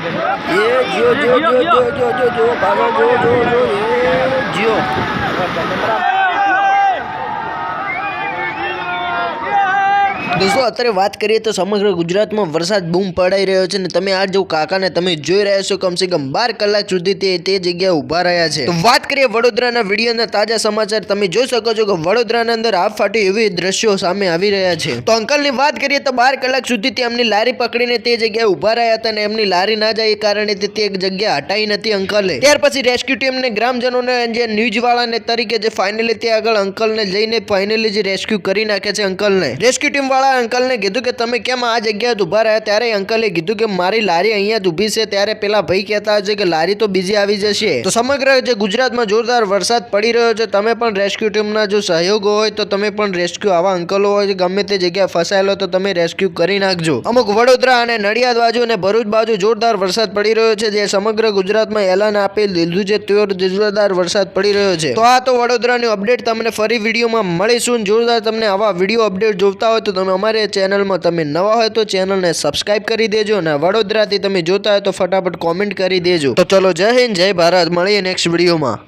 ये जो जो जो जो जो जो जो भागो जो जो ये દોસ્તો અત્યારે વાત કરીએ તો સમગ્ર ગુજરાતમાં વરસાદ બૂમ પડાઈ રહ્યો છે ને તમે આ જો કાકાને તમે જોઈ રહ્યા છો, કમસે કમ બાર કલાક સુધી તે તે જગ્યાએ ઊભા રહ્યા છે. વાત કરીએ વડોદરાના વિડીયોના તાજા સમાચાર, તમે જોઈ શકો છો કે વડોદરાના અંદર આ ફાટી એવી દ્રશ્યો સામે આવી રહ્યા છે. તો અંકલની વાત કરીએ તો બાર કલાક સુધી તે એમની લારી પકડીને તે જગ્યાએ ઊભા રહ્યા હતા અને એમની લારી ના જાય એ કારણે તે એક જગ્યા હટાઈ નથી અંકલે. ત્યાર પછી રેસ્ક્યુ ટીમને ગ્રામજનોને જે ન્યૂઝવાળાને તરીકે જે ફાઇનલી તે આગળ અંકલને જઈને ફાઇનલી જે રેસ્ક્યુ કરી નાખે છે અંકલને. રેસ્ક્યુ ટીમ વાળા અંકલને કીધું કે તમે કેમ આ જગ્યાએ ઊભા રહ્યા? ત્યારે અંકલે કીધું કે મારી લારી અહીંયા જ ઊભી છે. ત્યારે પેલા ભાઈ કહેતા હશે કે લારી તો બીજી આવી જશે. તો સમગ્ર જે ગુજરાતમાં જોરદાર વરસાદ પડી રહ્યો છે, તમે પણ રેસ્ક્યુ ટીમના જો સહયોગો હોય, તો તમે પણ રેસ્ક્યુ આવા અંકલો હોય ગમે તે જગ્યાએ ફસાયેલો તો તમે રેસ્ક્યુ કરી નાખજો. અમુક વડોદરા અને નડિયાદ બાજુ અને ભરૂચ બાજુ જોરદાર વરસાદ પડી રહ્યો છે, જે સમગ્ર ગુજરાતમાં એલાન આપી દીધું છે. તેવો જોરદાર વરસાદ પડી રહ્યો છે. તો આ તો વડોદરાની અપડેટ તમને ફરી વિડીયોમાં મળીશું. જોરદાર તમને આવા વીડિયો અપડેટ જોતા હોય, તો તમે અમારી ચેનલમાં તમે નવા હોય તો ચેનલને સબસ્ક્રાઇબ કરી દેજો અને વડોદરાથી તમે જોતા હોય તો ફટાફટ કોમેન્ટ કરી દેજો. તો ચલો જય હિન્દ, જય ભારત. મળીએ નેક્સ્ટ વિડીયોમાં